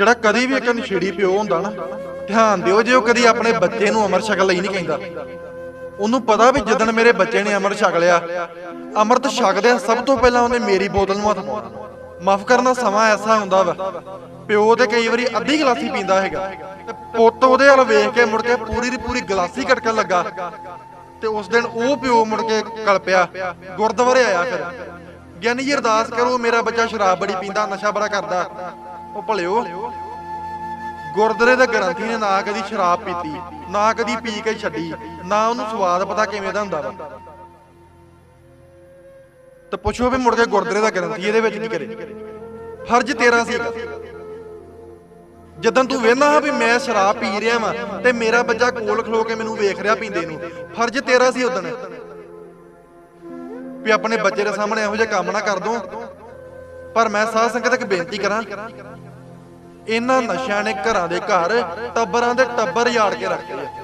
ਜਿਹੜਾ ਕਦੀ ਵੀ ਇੱਕ ਨਸ਼ੇੜੀ ਪਿਓ ਹੁੰਦਾ ਨਾ, ਧਿਆਨ ਦਿਓ ਜੇ ਉਹ ਕਦੀ ਆਪਣੇ ਬੱਚੇ ਨੂੰ ਅਮਰ ਛਕਣ ਲਈ ਨਹੀਂ ਕਹਿੰਦਾ। ਉਹਨੂੰ ਪਤਾ ਵੀ ਜਦੋਂ ਮੇਰੇ ਬੱਚੇ ਨੇ ਅਮਰ ਛਕ ਲਿਆ, ਅੰਮ੍ਰਿਤ ਛਕਦੇ ਸਭ ਤੋਂ ਪਹਿਲਾਂ ਉਹਨੇ ਮੇਰੀ ਬੋਤਲ ਨੂੰ ਹੱਥ ਪਾਉਣਾ। ਮਾਫ ਕਰਨਾ ਸਮਾਂ ਐਸਾ ਹੁੰਦਾ ਵਾ, ਪਿਓ ਤੇ ਕਈ ਵਾਰੀ ਅੱਧੀ ਗਲਾਸੀ ਪੀਂਦਾ ਹੈਗਾ, ਤੇ ਪੁੱਤ ਉਹਦੇ ਵੱਲ ਵੇਖ ਕੇ ਮੁੜ ਕੇ ਪੂਰੀ ਦੀ ਪੂਰੀ ਗਲਾਸੀ ਕਟਕਣ ਲੱਗਾ, ਤੇ ਉਸ ਦਿਨ ਉਹ ਪਿਓ ਮੁੜ ਕੇ ਕਲਪਿਆ ਗੁਰਦੁਆਰੇ ਆਇਆ ਫਿਰ। ਗਿਆਨੀ ਜੀ ਅਰਦਾਸ ਕਰੋ, ਮੇਰਾ ਬੱਚਾ ਸ਼ਰਾਬ ਬੜੀ ਪੀਂਦਾ, ਨਸ਼ਾ ਬੜਾ ਕਰਦਾ। ਉਹ ਭਲਿਓ, ਗੁਰਦੁਆਰੇ ਦੇ ਗ੍ਰੰਥੀ ਨੇ ਨਾ ਕਦੀ ਸ਼ਰਾਬ ਪੀਤੀ, ਨਾ ਕਦੀ ਪੀ ਕੇ ਛੱਡੀ, ਨਾ ਉਹਨੂੰ ਸਵਾਦ ਪਤਾ ਕਿਵੇਂ ਦਾ ਹੁੰਦਾ ਵਾ। ਤੇ ਪੁੱਛੋ ਵੀ ਮੁੜ ਕੇ ਗੁਰਦੁਆਰੇ ਦਾ ਗ੍ਰੰਥੀ ਇਹਦੇ ਵਿੱਚ ਕੀ ਕਰੇ। ਫਰਜ਼ ਤੇਰਾ ਸੀ। ਜਦੋਂ ਤੂੰ ਵੇਖਣਾ ਵੀ ਮੈਂ ਸ਼ਰਾਬ ਪੀ ਰਿਹਾ ਵਾਂ ਤੇ ਮੇਰਾ ਬੱਚਾ ਕੋਲ ਖਲੋ ਕੇ ਮੈਨੂੰ ਵੇਖ ਰਿਹਾ ਪੀਂਦੇ ਨੂੰ ਫਰਜ਼ ਤੇਰਾ ਸੀ ਉਦੋਂ। ਵੀ ਆਪਣੇ ਬੱਚੇ ਦੇ ਸਾਹਮਣੇ ਇਹੋ ਜਿਹਾ ਕੰਮ ਨਾ ਕਰ ਦੋ। ਪਰ ਮੈਂ ਸਾਧ ਸੰਗਤ ਇੱਕ ਬੇਨਤੀ ਕਰਾਂ, ਇਹਨਾਂ ਨਸ਼ਿਆਂ ਨੇ ਘਰਾਂ ਦੇ ਘਰ ਟੱਬਰਾਂ ਦੇ ਟੱਬਰ ਯਾੜ ਕੇ ਰੱਖਦੇ ਆ